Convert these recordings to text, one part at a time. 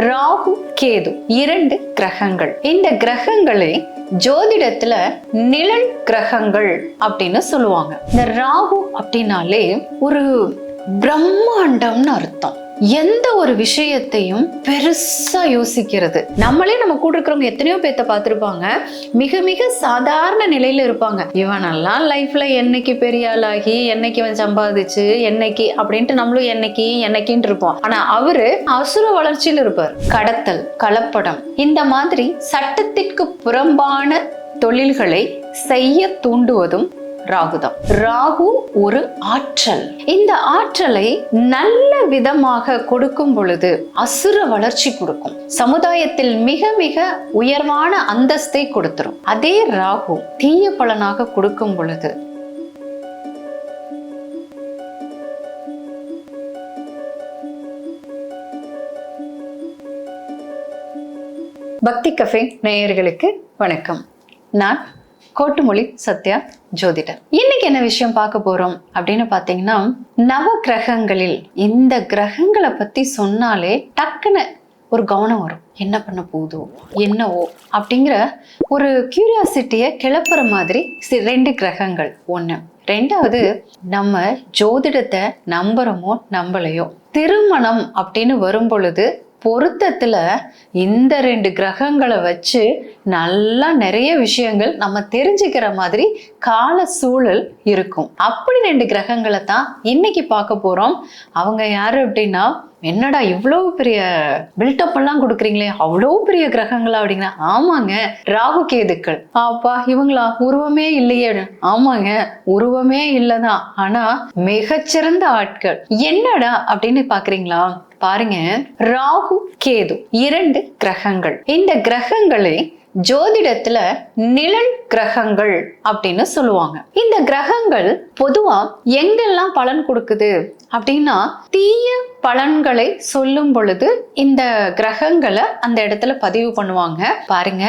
ராகு கேது இரண்டு கிரகங்கள். இந்த கிரகங்களே ஜோதிடத்துல நிழல் கிரகங்கள் அப்படின்னு சொல்லுவாங்க. இந்த ராகு அப்படின்னாலே ஒரு பிரம்மாண்டம்னு அர்த்தம். எந்த ஒரு விஷயத்தையும் பெருசா யோசிக்கிறது. நம்மளே நம்ம கூட இருக்கிறவங்க எத்தனையோ பேர்த்த பார்த்துருப்பாங்க. மிக மிக சாதாரண நிலையில இருப்பாங்க. இவனெல்லாம் லைஃப்ல என்னைக்கு பெரிய ஆளாகி என்னைக்கு இவன் சம்பாதிச்சு என்னைக்கு அப்படின்ட்டு நம்மளும் என்னைக்கு என்னைக்குன்னு இருப்போம். ஆனா அவரு அசுர வளர்ச்சியில் இருப்பார். கடத்தல் கலப்படம் இந்த மாதிரி சட்டத்திற்கு புறம்பான தொழில்களை செய்ய தூண்டுவதும் ராகுதான். ராகு ஒரு ஆற்றல். இந்த ஆற்றலை நல்ல விதமாக கொடுக்கும் பொழுது அசுர வளர்ச்சி கொடுக்கும். சமுதாயத்தில் மிக மிக உயர்வான அந்தஸ்தை கொடுத்துரும். அதே ராகு தீய பலனாக கொடுக்கும் பொழுது பக்தி கஃபே நேயர்களுக்கு வணக்கம். நான் கோட்டுமொழி சத்யா ஜோதிடர். இன்னைக்கு என்ன விஷயம் பார்க்க போறோம் அப்படின்னு பாத்தீங்கன்னா நவ கிரகங்களில் இந்த கிரகங்களை பத்தி சொன்னாலே டக்குன்னு ஒரு கவனம் வரும். என்ன பண்ண போதோ என்னவோ அப்படிங்கிற ஒரு கியூரியாசிட்டியை கிளப்புற மாதிரி ரெண்டு கிரகங்கள். ஒன்று ரெண்டாவது நம்ம ஜோதிடத்தை நம்புறோமோ நம்பலையோ? திருமணம் அப்படின்னு வரும் பொழுது பொருத்தத்துல இந்த ரெண்டு கிரகங்களை வச்சு நல்லா நிறைய விஷயங்கள் நம்ம தெரிஞ்சுக்கிற மாதிரி கால சூழல் இருக்கும். அப்படி ரெண்டு கிரகங்களை தான் இன்னைக்கு பார்க்க போறோம். அவங்க யாரு அப்படின்னா என்னடா இவ்வளவு பெரிய பில்டப் எல்லாம் கொடுக்குறீங்களே? அவ்வளோ பெரிய கிரகங்களா அப்படிங்கன்னா ஆமாங்க. ராகு கேதுக்கள். அப்பா இவங்களா? உருவமே இல்லையே ஆமாங்க. உருவமே இல்லைதான். ஆனா மிகச்சிறந்த ஆட்கள். என்னடா அப்படின்னு பாக்குறீங்களா? பாருங்க. ராகு கேது இரண்டு கிரகங்கள். இந்த கிரகங்களே ஜோதிடத்துல நிழல் கிரகங்கள் அப்படின்னு சொல்லுவாங்க. இந்த கிரகங்கள் பொதுவா எங்கெல்லாம் பலன் கொடுக்குது அப்படின்னா தீய பலன்களை சொல்லும் பொழுது இந்த கிரகங்களை அந்த இடத்துல பதிவு பண்ணுவாங்க. பாருங்க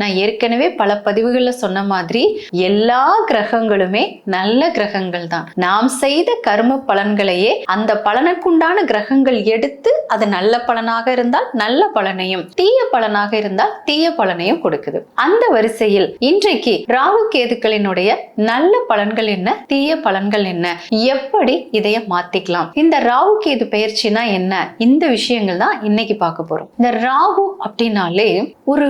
நான் ஏற்கனவே பல பதிவுகளில் சொன்ன மாதிரி எல்லா கிரகங்களுமே நல்ல கிரகங்கள் தான். நாம் செய்த கர்ம பலன்களையே அந்த பலனுக்குண்டான கிரகங்கள் எடுத்து அது நல்ல பலனாக இருந்தால் நல்ல பலனையும் தீய பலனாக இருந்தால் தீய பலனையும் கொடுக்குது. அந்த வரிசையில் இன்றைக்கு ராகு கேதுக்களினுடைய நல்ல பலன்கள் என்ன தீய பலன்கள் என்ன? எப்படி இதைய மாத்திக்கலாம்? இந்த ராகு கேது பயிற்சினா என்ன? இந்த விஷயங்கள் தான் இன்னைக்கு பார்க்க போறோம். இந்த ராகு அப்படின்னாலே ஒரு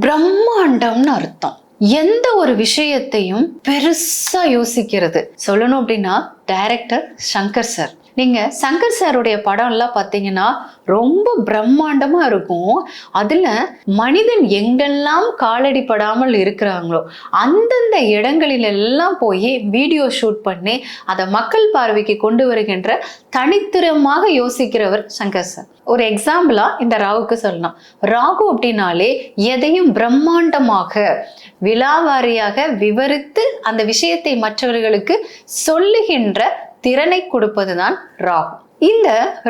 பிரம்மாண்டம்னு அர்த்தம். எந்த ஒரு விஷயத்தையும் பெருசா யோசிக்கிறது. சொல்லணும் அப்படின்னா டைரக்டர் சங்கர் சார் நீங்க சங்கர் சாருடைய படம் எல்லாம் பார்த்தீங்கன்னா ரொம்ப பிரம்மாண்டமா இருக்கும். அதுல மனிதன் எங்கெல்லாம் காலடி படாமல் இருக்கிறாங்களோ அந்தந்த இடங்களில் எல்லாம் போய் வீடியோ ஷூட் பண்ணி அதை மக்கள் பார்வைக்கு கொண்டு வருகின்ற தனித்திரமாக யோசிக்கிறவர் சங்கர் சார் ஒரு எக்ஸாம்பிளா இந்த ராகுக்கு சொல்லலாம். ராகு அப்படின்னாலே எதையும் பிரம்மாண்டமாக விலாவாரியாக விவரித்து அந்த விஷயத்தை மற்றவர்களுக்கு சொல்லுகின்ற என்ற திறனை கொடுப்பதுதான் ராகு. இந்த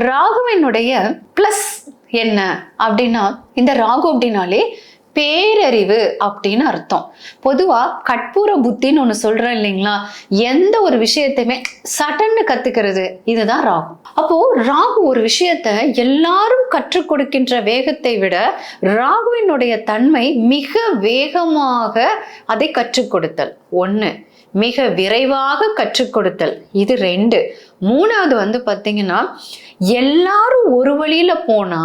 ராகுவினுடைய பிளஸ் என்ன அப்படின்னா இந்த ராகு அப்படின்னாலே பேரறிவு அப்படின்னு அர்த்தம். பொதுவா கற்பூர புத்தின்னு ஒண்ணு சொல்றேன் இல்லைங்களா? எந்த ஒரு விஷயத்தையுமே சடன்னு கத்துக்கிறது இதுதான் ராகு. அப்போ ராகு ஒரு விஷயத்த எல்லாரும் கற்றுக் கொடுக்கின்ற வேகத்தை விட ராகுவினுடைய தன்மை மிக வேகமாக அதை கற்றுக் கொடுத்தல். ஒன்று மிக விரைவாக கற்றுக் கொடுத்தல் இது ரெண்டு. மூணாவது வந்து பார்த்தீங்கன்னா எல்லாரும் ஒரு வழியில போனா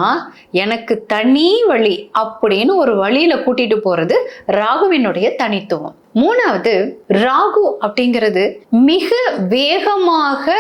எனக்கு தனி வழி அப்படின்னு ஒரு வழியில கூட்டிட்டு போறது ராகுவினுடைய தனித்துவம். மூணாவது ராகு அப்படிங்கிறது மிக வேகமாக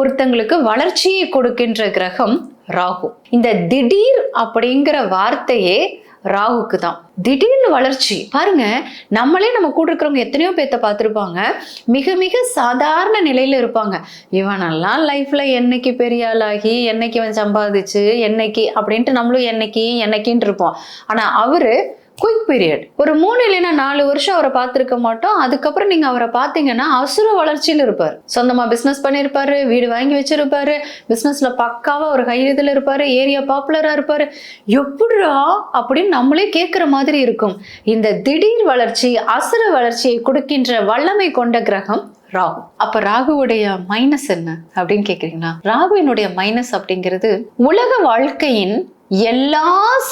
ஒருத்தங்களுக்கு வளர்ச்சியை கொடுக்கின்ற கிரகம் ராகு. இந்த திடீர் அப்படிங்கிற வார்த்தையே ராகுக்கு தான் திடீர்னு வளர்ச்சி. பாருங்க நம்மளே நம்ம கூட இருக்கிறவங்க எத்தனையோ பேர்த்த பார்த்துருப்பாங்க. மிக மிக சாதாரண நிலையில இருப்பாங்க. இவனெல்லாம் லைஃப்ல என்னைக்கு பெரிய ஆளாகி என்னைக்கு இவன் சம்பாதிச்சு என்னைக்கு அப்படின்ட்டு நம்மளும் என்னைக்கு என்னைக்குன்னு இருப்போம். ஆனா அவரு குயிக் பீரியட் ஒரு மூணு இல்லைன்னா நாலு வருஷம் அவரை பார்த்துருக்க மாட்டோம். அதுக்கப்புறம் நீங்க அவரை பார்த்தீங்கன்னா அசுர வளர்ச்சியில் இருப்பார். சொந்தமா பிசினஸ் பண்ணியிருப்பாரு வீடு வாங்கி வச்சிருப்பாரு பிசினஸ்ல பக்காவா ஒரு கையெழுத்துல இருப்பாரு ஏரியா பாப்புலரா இருப்பாரு. எப்படிரா அப்படின்னு நம்மளே கேட்குற மாதிரி இருக்கும். இந்த திடீர் வளர்ச்சி அசுர வளர்ச்சியை கொடுக்கின்ற வல்லமை கொண்ட கிரகம் ராகு. அப்ப ராகுவுடைய மைனஸ் என்ன அப்படின்னு கேக்குறீங்களா? ராகுவினுடைய மைனஸ் அப்படிங்கிறது உலக வாழ்க்கையின் எல்லா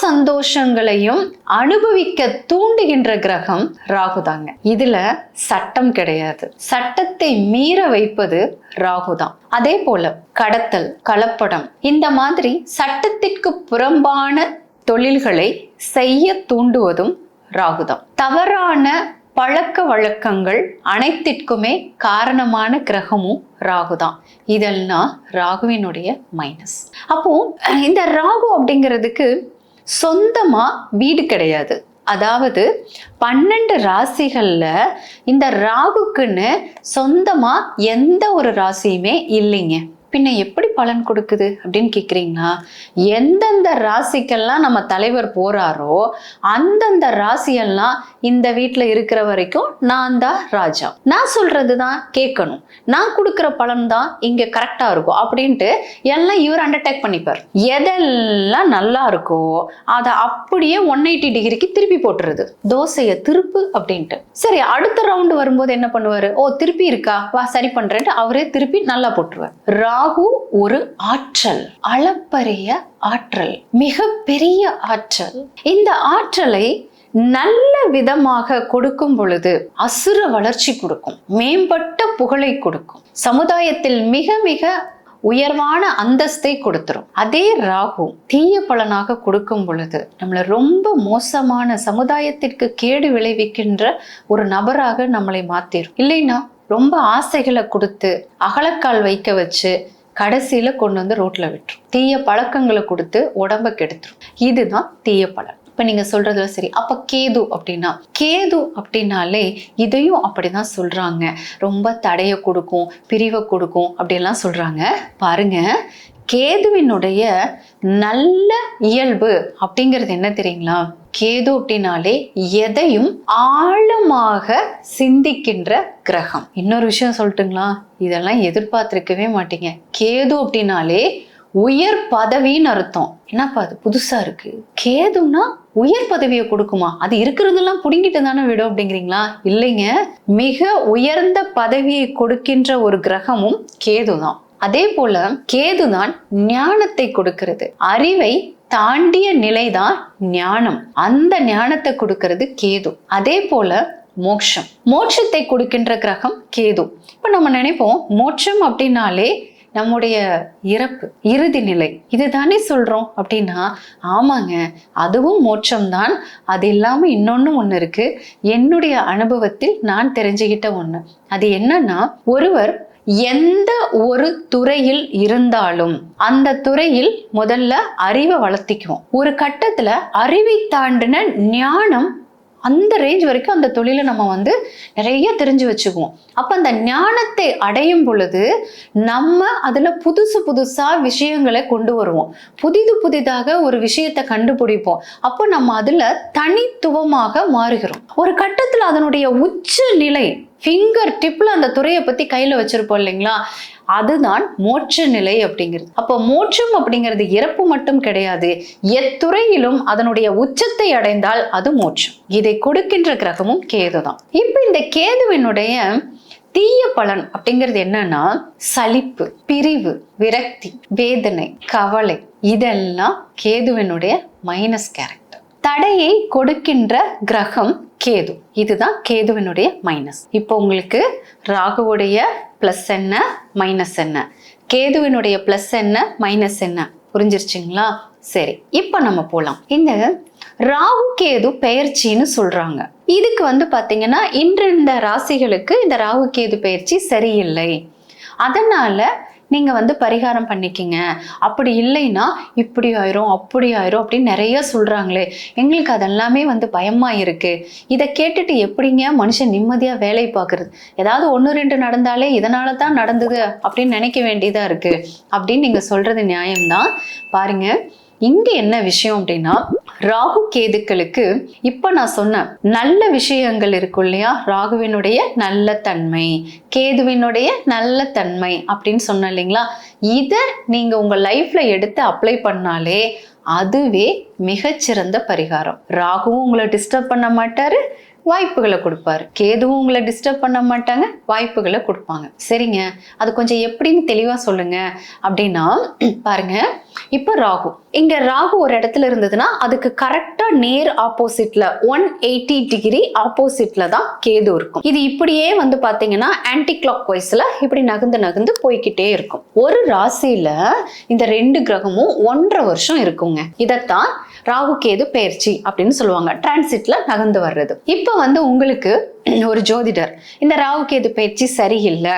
சந்தோஷங்களையும் அனுபவிக்க தூண்டுகின்ற கிரகம் ராகு தாங்க. இதுல சட்டம் கிடையாது. சட்டத்தை மீற வைப்பது ராகு தான். அதே போல கடத்தல் கலப்படம் இந்த மாதிரி சட்டத்திற்கு புறம்பான தொழில்களை செய்ய தூண்டுவதும் ராகுதான் தவறான பழக்க வழக்கங்கள் அனைத்திற்குமே காரணமான கிரகமும் ராகு தான் இதெல்லாம் ராகுவினுடைய மைனஸ் அப்போ இந்த ராகு அப்படிங்கிறதுக்கு சொந்தமா வீடு கிடையாது. அதாவது பன்னெண்டு ராசிகள்ல இந்த ராகுக்குன்னு சொந்தமா எந்த ஒரு ராசியுமே இல்லைங்க. பின்ன எப்படி பலன் கொடுக்குது அப்படின்னு கேட்குறீங்களா எந்தெந்த ராசிக்கெல்லாம் நம்ம தலைவர் போறாரோ அந்தந்த ராசியெல்லாம் இந்த வீட்டில் இருக்கிற வரைக்கும் நான் தான் ராஜா. நான் சொல்கிறது தான் கேட்கணும். நான் கொடுக்குற பலன் தான் இங்கே கரெக்டாக இருக்கும் அப்படின்ட்டு எல்லாம் இவர் அண்டர்டேக் பண்ணிப்பார். எதெல்லாம் நல்லா இருக்கோ அதை அப்படியே ஒன் எயிட்டி டிகிரிக்கு திருப்பி போட்டுருது. தோசையை திருப்பு அப்படின்ட்டு. சரி அடுத்த ரவுண்டு வரும்போது என்ன பண்ணுவாரு? ஓ திருப்பி இருக்கா? வா சரி பண்றேன்ட்டு அவரே திருப்பி நல்லா போட்டுருவார். ராகு ஒரு ஆற்றல் அளப்பரிய ஆற்றல் மிக பெரிய ஆற்றல். இந்த ஆற்றலை நல்ல விதமாக கொடுக்கும் பொழுது அசுர வளர்ச்சி கொடுக்கும் மேம்பட்ட புகழை கொடுக்கும். சமுதாயத்தில் மிக மிக உயர்வான அந்தஸ்தை கொடுத்துரும். அதே ராகு தீய பலனாக கொடுக்கும் பொழுது நம்மளை ரொம்ப மோசமான சமுதாயத்திற்கு கேடு விளைவிக்கின்ற ஒரு நபராக நம்மளை மாத்திரும். இல்லைன்னா ரொம்ப ஆசைகளை கொடுத்து அகலக்கால் வைக்க வச்சு கடைசியில கொண்டு வந்து ரோட்ல விட்டுரும். தீய பழக்கங்களை கொடுத்து உடம்ப கெடுத்துரும். இதுதான் தீய பழக்கம். இப்ப நீங்க சொல்றதுல சரி. அப்ப கேது அப்படின்னா கேது அப்படின்னாலே இதையும் அப்படிதான் சொல்றாங்க. ரொம்ப தடைய கொடுக்கும் பிரிவை கொடுக்கும் அப்படிலாம் சொல்றாங்க. பாருங்க. கேதுவினுடைய நல்ல இயல்பு அப்படிங்கிறது என்ன தெரியுங்களா? கேது அப்படின்னாலே எதையும் ஆழமாக சிந்திக்கின்ற கிரகம். இன்னொரு விஷயம் சொல்லட்டுங்களா? இதெல்லாம் எதிர்பார்த்திருக்கவே மாட்டீங்க. கேது அப்படின்னாலே உயர் பதவின்னு அர்த்தம். என்னப்பா அது? புதுசா இருக்கு. கேதுன்னா உயர் பதவியை கொடுக்குமா? அது இருக்கிறதெல்லாம் புடுங்கிட்டு தானே விடும் அப்படிங்கிறீங்களா? இல்லைங்க. மிக உயர்ந்த பதவியை கொடுக்கின்ற ஒரு கிரகமும் கேது தான் அதே போல கேதுதான் ஞானத்தை கொடுக்கிறது. அறிவை தாண்டிய நிலைதான் ஞானம். அந்த ஞானத்தை கொடுக்கறது கேது. அதே போல மோட்சம். மோட்சத்தை கொடுக்கின்ற கிரகம் கேது. இப்ப நம்ம நினைப்போம் மோட்சம் அப்படின்னாலே நம்முடைய இறப்பு இறுதி நிலை. இது தானே சொல்றோம் அப்படின்னா ஆமாங்க அதுவும் மோட்சம்தான். அது இல்லாம இன்னொன்னு ஒண்ணு இருக்கு. என்னுடைய அனுபவத்தில் நான் தெரிஞ்சுக்கிட்ட ஒண்ணு. அது என்னன்னா ஒருவர் எந்த ஒரு துறையில் இருந்தாலும் அந்த துறையில் முதல்ல அறிவை வளர்த்திக்குவோம். ஒரு கட்டத்துல அறிவை தாண்டின ஞானம் அந்த ரேஞ்ச் வரைக்கும் அந்த தொழிலை நம்ம வந்து நிறைய தெரிஞ்சு வச்சுக்குவோம். அப்போ அந்த ஞானத்தை அடையும் பொழுது நம்ம அதில் புதுசு புதுசாக விஷயங்களை கொண்டு வருவோம். புதிது புதிதாக ஒரு விஷயத்தை கண்டுபிடிப்போம். அப்போ நம்ம அதில் தனித்துவமாக மாறுகிறோம். ஒரு கட்டத்தில் அதனுடைய உச்ச நிலை ஃபிங்கர் டிப்பில் அந்த துறையை பற்றி கையில் வச்சுருப்போம் இல்லைங்களா? அதுதான் மோட்ச நிலை அப்படிங்கிறது. அப்போ மோட்சம் அப்படிங்கிறது இறப்பு மட்டும் கிடையாது. எத்துறையிலும் அதனுடைய உச்சத்தை அடைந்தால் அது மோட்சம். இதை கொடுக்கின்ற கிரகமும் கேது தான் இப்போ இந்த கேதுவினுடைய தீய பலன் அப்படிங்கிறது என்னன்னா சலிப்பு பிரிவு விரக்தி வேதனை கவலை இதெல்லாம் கேதுவினுடைய மைனஸ் கேரக்டர் தடையை கொடுக்கின்ற கிரகம் கேது. இதுதான் கேதுவினுடைய மைனஸ் இப்போ உங்களுக்கு ராகுவுடைய ப்ளஸ் என்ன மைனஸ் என்ன? கேதுவினுடைய ப்ளஸ் என்ன மைனஸ் என்ன? புரிஞ்சிருச்சுங்களா? சரி இப்போ நம்ம போகலாம் இந்த ராகு கேது பெயர்ச்சின்னு சொல்றாங்க. இதுக்கு வந்து பார்த்தீங்கன்னா இன்று இந்த ராசிகளுக்கு இந்த ராகு கேது பெயர்ச்சி சரியில்லை. அதனால நீங்கள் வந்து பரிகாரம் பண்ணிக்கிங்க. அப்படி இல்லைன்னா இப்படி ஆயிரும் அப்படி ஆயிரும் அப்படின்னு நிறைய சொல்கிறாங்களே எங்களுக்கு அதெல்லாமே வந்து பயமாக இருக்குது இதை கேட்டுட்டு எப்படிங்க மனுஷன் நிம்மதியாக வேலை பார்க்குறது? ஏதாவது ஒன்று ரெண்டு நடந்தாலே இதனால தான் நடந்தது அப்படின்னு நினைக்க வேண்டியதாக இருக்குது அப்படின்னு நீங்கள் சொல்கிறது நியாயம்தான். பாருங்கள் இங்க என்ன விஷயம் அப்படின்னா ராகு கேதுக்களுக்கு இப்ப நான் சொன்ன நல்ல விஷயங்கள் இருக்கும் இல்லையா? ராகுவினுடைய நல்ல தன்மை கேதுவினுடைய நல்ல தன்மை அப்படின்னு சொன்ன இல்லைங்களா? இதை நீங்க உங்க லைஃப்ல எடுத்து அப்ளை பண்ணாலே அதுவே மிகச்சிறந்த பரிகாரம். ராகுவும் உங்களை டிஸ்டர்ப் பண்ண மாட்டாரு வாய்ப்புகளை கொடுப்பாரு. கேதுவும் உங்களை டிஸ்டர்ப் பண்ண மாட்டாங்க வாய்ப்புகளை கொடுப்பாங்க. சரிங்க? அது கொஞ்சம் எப்படின்னு தெளிவா சொல்லுங்க. அப்படின்னா பாருங்க இப்போ ராகு. இங்க ராகு ஒரு இடத்துல இருந்ததுன்னா அதுக்கு கரெக்ட் நேர் ஆப்போசிட்ல ஒன் எயிட்டி டிகிரி ஆப்போசிட்ல தான் கேது இருக்கும். இது இப்படியே வந்து பாத்தீங்கன்னா ஆன்டி கிளாக் வைஸ்ல இப்படி நகர்ந்து நகர்ந்து போய்க்கிட்டே இருக்கும். ஒரு ராசியில இந்த ரெண்டு கிரகமும் ஒன்றரை வருஷம் இருக்குங்க. இதைத்தான் ராகு கேது பயிற்சி அப்படின்னு சொல்லுவாங்க. டிரான்சிட்ல நகர்ந்து வர்றது. இப்போ வந்து உங்களுக்கு ஒரு ஜோதிடர் இந்த ராகு கேது பயிற்சி சரியில்லை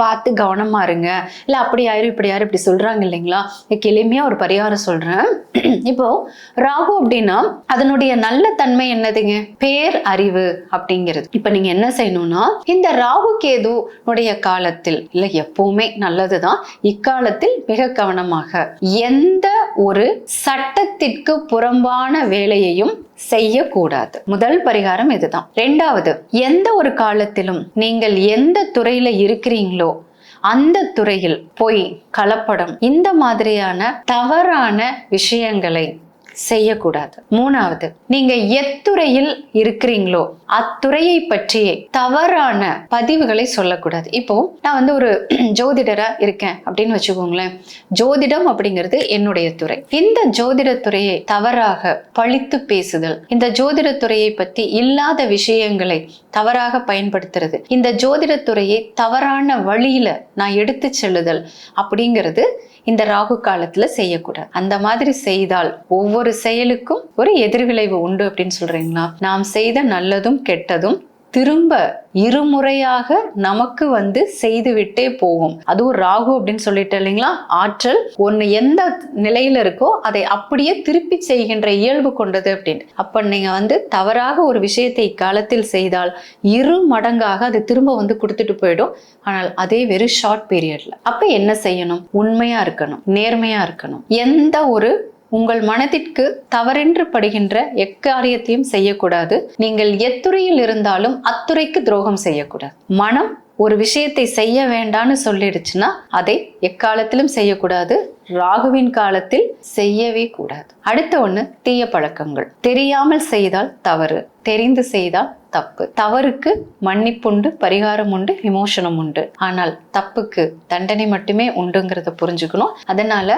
பார்த்து கவனமா இருங்க. இல்ல அப்படி யாரும் இப்படி யாரும் இப்படி சொல்றாங்க இல்லைங்களா? இதுக்கு எளிமையா ஒரு பரிகாரம் சொல்றேன். இப்போ ராகு அப்படின்னா அதனுடைய நல்ல தன்மை என்னதுங்க? பேர் அறிவு அப்படிங்கிறது. இப்ப நீங்க என்ன செய்யணும்னா இந்த ராகு கேது உடைய காலத்தில் இல்ல எப்பவுமே நல்லதுதான் இக்காலத்தில் மிக கவனமாக எந்த ஒரு சட்டத்திற்கு புறம்பான வேலையையும் செய்யக்கூடாது. முதல் பரிகாரம் இதுதான். ரெண்டாவது எந்த ஒரு காலத்திலும் நீங்கள் எந்த துறையில இருக்கிறீங்களோ அந்த துறையில் பொய் கலப்படம். இந்த மாதிரியான தவறான விஷயங்களை செய்யக்கூடாது. மூணாவது நீங்க எத்துறையில் இருக்கிறீங்களோ அத்துறையை பற்றியே தவறான பதிவுகளை சொல்லக்கூடாது. இப்போ நான் வந்து ஒரு ஜோதிடரா இருக்கேன் அப்படின்னு வச்சுக்கோங்களேன். ஜோதிடம் அப்படிங்கிறது என்னுடைய துறை. இந்த ஜோதிடத்துறையை தவறாக பழித்து பேசுதல் இந்த ஜோதிடத்துறையை பத்தி இல்லாத விஷயங்களை தவறாக பயன்படுத்துறது இந்த ஜோதிடத்துறையை தவறான வழியில நான் எடுத்து செல்லுதல் அப்படிங்கிறது இந்த ராகு காலத்துல செய்யக்கூடாது. அந்த மாதிரி செய்தால் ஒவ்வொரு செயலுக்கும் ஒரு எதிர்விளைவு உண்டு அப்படின்னு சொல்றீங்களா? நாம் செய்த நல்லதும் கெட்டதும் திரும்ப இருமுறையாக நமக்கு வந்து செய்துவிட்டே போகும். அதுவும் ராகு அப்படின்னு சொல்லிட்டு இல்லைங்களா? ஆற்றல் ஒன்று எந்த நிலையில இருக்கோ அதை அப்படியே திருப்பி செய்கின்ற இயல்பு கொண்டது அப்படின்னு. அப்போ நீங்க வந்து தவறாக ஒரு விஷயத்தை இக்காலத்தில் செய்தால் இரு மடங்காக அது திரும்ப வந்து கொடுத்துட்டு போயிடும். ஆனால் அதே வெறும் ஷார்ட் பீரியட்ல அப்ப என்ன செய்யணும்? உண்மையா இருக்கணும். நேர்மையா இருக்கணும். எந்த ஒரு உங்கள் மனதிற்கு தவறென்று படுகின்ற எக்காரியத்தையும் செய்யக்கூடாது. நீங்கள் எத்துறையில் இருந்தாலும் அத்துறைக்கு துரோகம் செய்யக்கூடாது. மனம் ஒரு விஷயத்தை செய்ய வேண்டான்னு சொல்லிடுச்சுன்னா அதை எக்காலத்திலும் செய்யக்கூடாது. ராகுவின் காலத்தில் செய்யவே கூடாது. அடுத்த ஒண்ணு தீய பழக்கங்கள். தெரியாமல் செய்தால் தவறு. தெரிந்து செய்தால் தப்பு. தவறுக்கு மன்னிப்புண்டு பரிகாரம் உண்டு விமோசனம் உண்டு ஆனால் தப்புக்கு தண்டனை மட்டுமே உண்டுங்கிறத புரிஞ்சுக்கணும். அதனால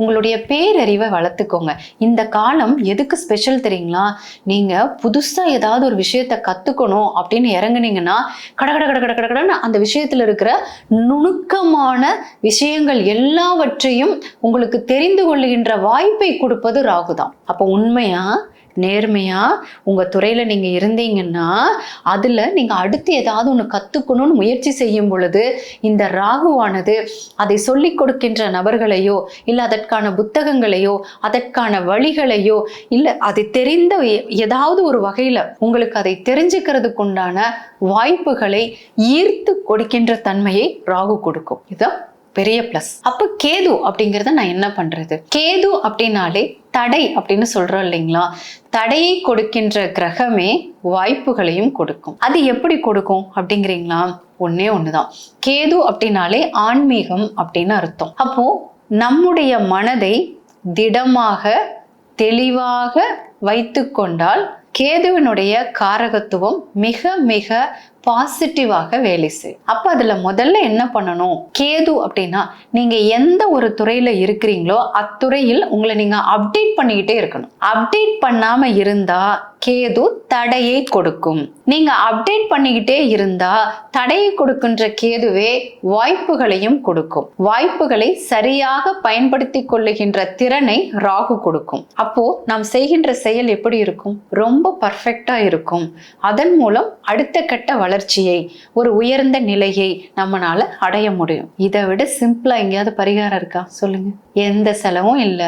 உங்களுடைய பேரறிவை வளர்த்துக்கோங்க. இந்த காலம் எதுக்கு ஸ்பெஷல் தெரியுங்களா? நீங்க புதுசா ஏதாவது ஒரு விஷயத்த கத்துக்கணும் அப்படின்னு இறங்குனீங்கன்னா கட கட கட கட கட அந்த விஷயத்துல இருக்கிற நுணுக்கமான விஷயங்கள் எல்லாவற்றையும் உங்களுக்கு தெரிந்து கொள்ளுகின்ற வாய்ப்பை கொடுப்பது ராகுதான். அப்போ உண்மையா? நேர்மையாக உங்கள் துறையில் நீங்கள் இருந்தீங்கன்னா அதில் நீங்கள் அடுத்து ஏதாவது ஒன்று கற்றுக்கணும்னு முயற்சி செய்யும் பொழுது இந்த ராகுவானது அதை சொல்லிக் கொடுக்கின்ற நபர்களையோ இல்லை அதற்கான புத்தகங்களையோ அதற்கான வழிகளையோ இல்லை அதை தெரிந்த ஏதாவது ஒரு வகையில் உங்களுக்கு அதை தெரிஞ்சுக்கிறதுக்கு உண்டான வாய்ப்புகளை ஈர்த்து கொடுக்கின்ற தன்மையை ராகு கொடுக்கும். இதுதான் பெரிய பிளஸ் அப்ப கேது அப்படிங்கறத நான் என்ன பண்றது? கேது அப்படின்னாலே தடை அப்படின்னு சொல்றோம் இல்லைங்களா? தடையை கொடுக்கின்ற கிரகமே வாய்ப்புகளையும் கொடுக்கும். அது எப்படி கொடுக்கும் அப்படிங்கிறீங்களா? ஒண்ணே ஒண்ணுதான். கேது அப்படின்னாலே ஆன்மீகம் அப்படின்னு அர்த்தம். அப்போ நம்முடைய மனதை திடமாக தெளிவாக வைத்து கொண்டால் கேதுவினுடைய காரகத்துவம் மிக மிக பாசிட்டிவாக வேலை செய்யும். அப்ப அதுல முதல்ல என்ன பண்ணணும்? கேது அப்படின்னா நீங்க எந்த ஒரு துறையில இருக்கிறீங்களோ அத்துறையில் உங்களை நீங்க அப்டேட் பண்ணிக்கிட்டே இருக்கணும். அப்டேட் பண்ணாம இருந்தா கேது தடையை கொடுக்கும். நீங்க அப்டேட் பண்ணிக்கிட்டே இருந்தா தடையை கொடுக்கின்ற கேதுவே வாய்ப்புகளையும் கொடுக்கும். வாய்ப்புகளை சரியாக பயன்படுத்தி கொள்ளுகின்ற திறனை ராகு கொடுக்கும். அப்போ நாம் செய்கின்ற செயல் எப்படி இருக்கும்? ரொம்ப பர்ஃபெக்டா இருக்கும். அதன் மூலம் அடுத்த கட்ட வளர்ச்சியை ஒரு உயர்ந்த நிலையை நம்மளால அடைய முடியும். இதை விட சிம்பிளா எங்கேயாவது பரிகாரம் இருக்கா? சொல்லுங்க. எந்த செலவும் இல்லை.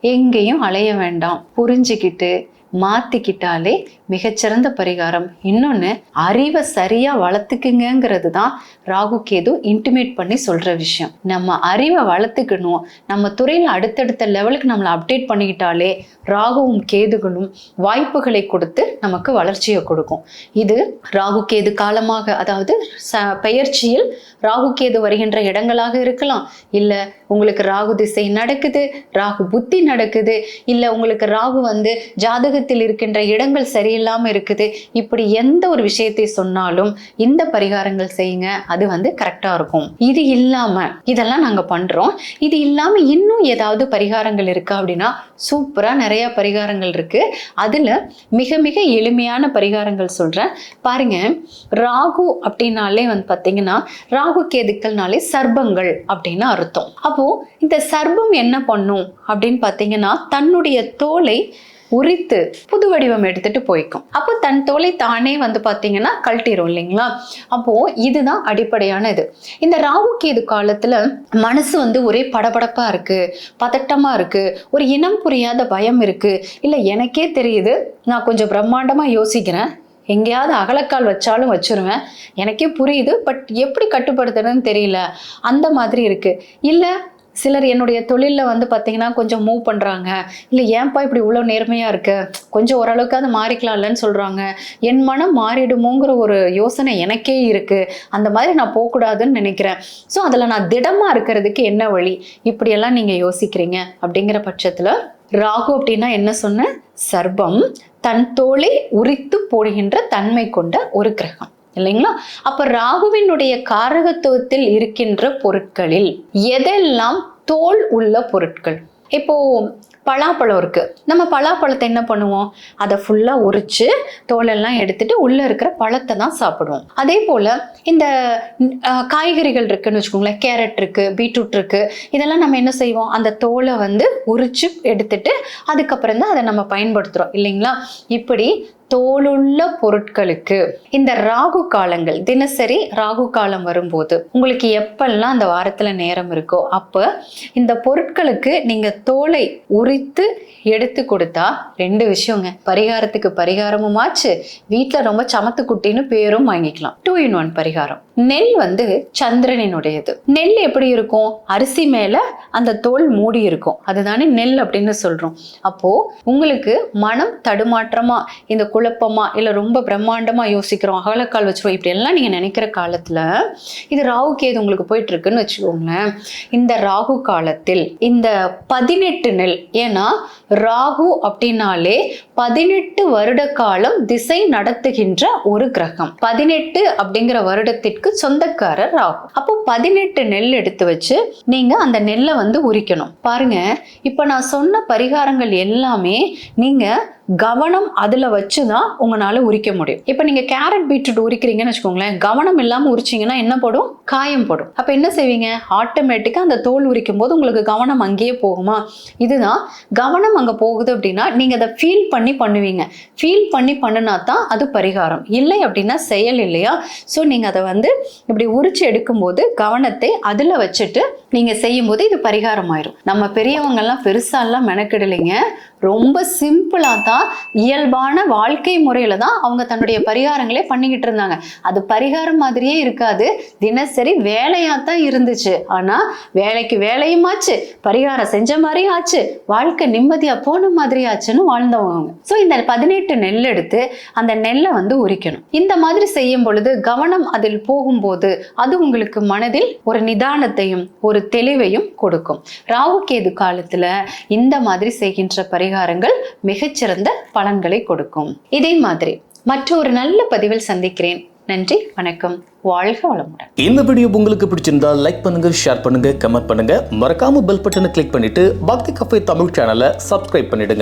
எங்கேயும் அலைய வேண்டாம். புரிஞ்சுக்கிட்டு மாத்திக்கிட்டாலே மிகச்சிறந்த பரிகாரம். இன்னொன்று அறிவை சரியா வளர்த்துக்குங்கிறது தான் ராகு கேது இன்டிமேட் பண்ணி சொல்ற விஷயம். நம்ம அறிவை வளர்த்துக்கணும். நம்ம துறையில அடுத்தடுத்த லெவலுக்கு நம்மளை அப்டேட் பண்ணிக்கிட்டாலே ராகுவும் கேதுகளும் வாய்ப்புகளை கொடுத்து நமக்கு வளர்ச்சியை கொடுக்கும். இது ராகு கேது காலமாக அதாவது ச பெயர்ச்சியில் ராகு கேது வருகின்ற இடங்களாக இருக்கலாம். இல்ல உங்களுக்கு ராகு திசை நடக்குது ராகு புத்தி நடக்குது இல்ல உங்களுக்கு ராகு வந்து ஜாதக ஜாதகத்தில் இருக்கின்ற இடங்கள் சரியில்லாமல் இருக்குது. இப்படி எந்த ஒரு விஷயத்தை சொன்னாலும் இந்த பரிகாரங்கள் செய்யுங்க. அது வந்து கரெக்டாக இருக்கும். இது இல்லாமல் இதெல்லாம் நாங்கள் பண்ணுறோம் இது இல்லாமல் இன்னும் ஏதாவது பரிகாரங்கள் இருக்கா அப்படின்னா சூப்பராக நிறையா பரிகாரங்கள் இருக்கு. அதில் மிக மிக எளிமையான பரிகாரங்கள் சொல்கிறேன் பாருங்க ராகு அப்படின்னாலே வந்து பார்த்தீங்கன்னா ராகு கேதுக்கள்னாலே சர்பங்கள் அப்படின்னு அர்த்தம். அப்போது இந்த சர்பம் என்ன பண்ணும் அப்படின்னு பார்த்தீங்கன்னா தன்னுடைய தோலை உரித்து புது வடிவம் எடுத்துட்டு போய்க்கும். அப்போ தன் தோலை தானே வந்து பார்த்தீங்கன்னா கழட்டிரும் இல்லைங்களா? அப்போ இதுதான் அடிப்படையான இது. இந்த ராகு கேது காலத்துல மனசு வந்து ஒரே படபடப்பா இருக்கு பதட்டமா இருக்கு ஒரு இனம் புரியாத பயம் இருக்கு. இல்ல எனக்கே தெரியுது நான் கொஞ்சம் பிரம்மாண்டமா யோசிக்கிறேன். எங்கேயாவது அகலக்கால் வச்சாலும் வச்சிருவேன். எனக்கே புரியுது பட் எப்படி கட்டுப்படுத்துறதுன்னு தெரியல. அந்த மாதிரி இருக்குது இல்லை சிலர் என்னுடைய தொழிலில் வந்து பார்த்தீங்கன்னா கொஞ்சம் மூவ் பண்ணுறாங்க இல்லை ஏன்பா இப்படி இவ்வளோ நேர்மையாக இருக்கு? கொஞ்சம் ஓரளவுக்காவது மாறிக்கலாம்லன்னு சொல்கிறாங்க என் மனம் மாறிடுமோங்கிற ஒரு யோசனை எனக்கே இருக்குது அந்த மாதிரி நான் போகக்கூடாதுன்னு நினைக்கிறேன். ஸோ அதில் நான் திடமாக இருக்கிறதுக்கு என்ன வழி? இப்படியெல்லாம் நீங்கள் யோசிக்கிறீங்க. அப்படிங்கிற பட்சத்தில் ராகு அப்படின்னா என்ன சொன்ன? சர்பம். தன் தோலை உரித்து போடுகின்ற தன்மை கொண்ட ஒரு கிரகம். இல்லைங்களா? அப்ப ராகுவினுடைய காரகத்துவத்தில் இருக்கின்ற பொருட்களில் எதெல்லாம் தோல் உள்ள பொருட்கள்? இப்போ பலாப்பழம் இருக்கு. நம்ம பலாப்பழத்தை என்ன பண்ணுவோம்? அதை ஃபுல்லா உரிச்சு தோலெல்லாம் எடுத்துட்டு உள்ள இருக்கிற பழத்தை தான் சாப்பிடுவோம். அதே போல இந்த காய்கறிகள் இருக்குன்னு வச்சுக்கோங்களேன். கேரட் இருக்கு பீட்ரூட் இருக்கு. இதெல்லாம் நம்ம என்ன செய்வோம்? அந்த தோலை வந்து உரிச்சு எடுத்துட்டு அதுக்கப்புறம் தான் அதை நம்ம பயன்படுத்துறோம். இல்லைங்களா? இப்படி தோலுள்ள பொருட்களுக்கு. இந்த ராகு காலங்கள் தினசரி ராகு காலம் வரும்போது உங்களுக்கு எப்பெல்லாம் அந்த வாரத்தில் நேரம் இருக்கோ அப்போ இந்த பொருட்களுக்கு நீங்கள் தோலை உரித்து எடுத்து கொடுத்தா ரெண்டு விஷயங்க. பரிகாரத்துக்கு பரிகாரமும் ஆச்சு ரொம்ப சமத்து குட்டின்னு பேரும் வாங்கிக்கலாம். டூ இன் ஒன் பரிகாரம். நெல் வந்து சந்திரனினுடையது. நெல் எப்படி இருக்கும்? அரிசி மேல அந்த தோல் மூடி இருக்கும். அதுதானே நெல் அப்படின்னு சொல்றோம். அப்போ உங்களுக்கு மனம் தடுமாற்றமா இந்த குழப்பமா இல்லை ரொம்ப பிரம்மாண்டமா யோசிக்கிறோம் அகலக்கால் வச்சுருவோம் இப்படி எல்லாம் நீங்க நினைக்கிற காலத்துல இது ராகு கேது உங்களுக்கு போயிட்டு இருக்குன்னு வச்சுக்கோங்களேன். இந்த ராகு காலத்தில் இந்த பதினெட்டு நெல் ஏன்னா ராகு அப்படின்னாலே பதினெட்டு வருட காலம் திசை நடத்துகின்ற ஒரு கிரகம். பதினெட்டு அப்படிங்கிற வருடத்திற்கு சொந்தக்காரர் ராகு. அப்போ பதினெட்டு நெல் எடுத்து வச்சு நீங்க அந்த நெல்லை வந்து உரிக்கணும். பாருங்க இப்ப நான் சொன்ன பரிகாரங்கள் எல்லாமே நீங்க கவனம் அதில் வச்சு தான் உங்களால் உரிக்க முடியும். இப்போ நீங்கள் கேரட் பீட்ரூட் உரிக்கிறீங்கன்னு வச்சுக்கோங்களேன் கவனம் இல்லாமல் உரிச்சீங்கன்னா என்ன போடும்? காயம் போடும். அப்போ என்ன செய்வீங்க? ஆட்டோமேட்டிக்காக அந்த தோல் உரிக்கும் போது உங்களுக்கு கவனம் அங்கேயே போகுமா? இதுதான் கவனம் அங்கே போகுது அப்படின்னா நீங்கள் அதை ஃபீல் பண்ணி பண்ணுவீங்க. ஃபீல் பண்ணி பண்ணினா தான் அது பரிகாரம். இல்லை அப்படின்னா செயல் இல்லையா? ஸோ நீங்கள் அதை வந்து இப்படி உரிச்சு எடுக்கும்போது கவனத்தை அதில் வச்சுட்டு நீங்கள் செய்யும்போது இது பரிகாரம் ஆயிரும் நம்ம பெரியவங்கெல்லாம் பெருசாலாம் மெனக்கிடலைங்க. ரொம்ப சிம்பிளா தான் இயல்பான வாழ்க்கை முறையில தான் அவங்க தன்னுடைய பரிகாரங்களே பண்ணிக்கிட்டு இருந்தாங்க. அது பரிகாரம் மாதிரியே இருக்காது. தினசரி வேலையா தான் இருந்துச்சு. ஆனா வேலைக்கு வேலையும் ஆச்சு பரிகாரம் செஞ்ச மாதிரியும் ஆச்சு வாழ்க்கை நிம்மதியா போன மாதிரி ஆச்சுன்னு வாழ்ந்தவங்க ஸோ இந்த பதினெட்டு நெல் எடுத்து அந்த நெல்லை வந்து உரிக்கணும். இந்த மாதிரி செய்யும் பொழுது கவனம் அதில் போகும்போது அது உங்களுக்கு மனதில் ஒரு நிதானத்தையும் ஒரு தெளிவையும் கொடுக்கும். ராகு கேது காலத்துல இந்த மாதிரி செய்கின்ற பரிகாரங்கள் மிகச்சிறந்த பலன்களை கொடுக்கும். இதே மாதிரி மற்றொரு நல்ல பதிவில் சந்திக்கிறேன். நன்றி வணக்கம். வாழ்க வளமுடன். இந்த வீடியோ உங்களுக்கு பிடிச்சிருந்தா லைக் பண்ணுங்க ஷேர் பண்ணுங்க கமெண்ட் பண்ணுங்க. மறக்காம பெல் பட்டனை கிளிக் பண்ணிட்டு பக்தி கஃபே தமிழ் சேனலை சப்ஸ்கிரைப் பண்ணிடுங்க.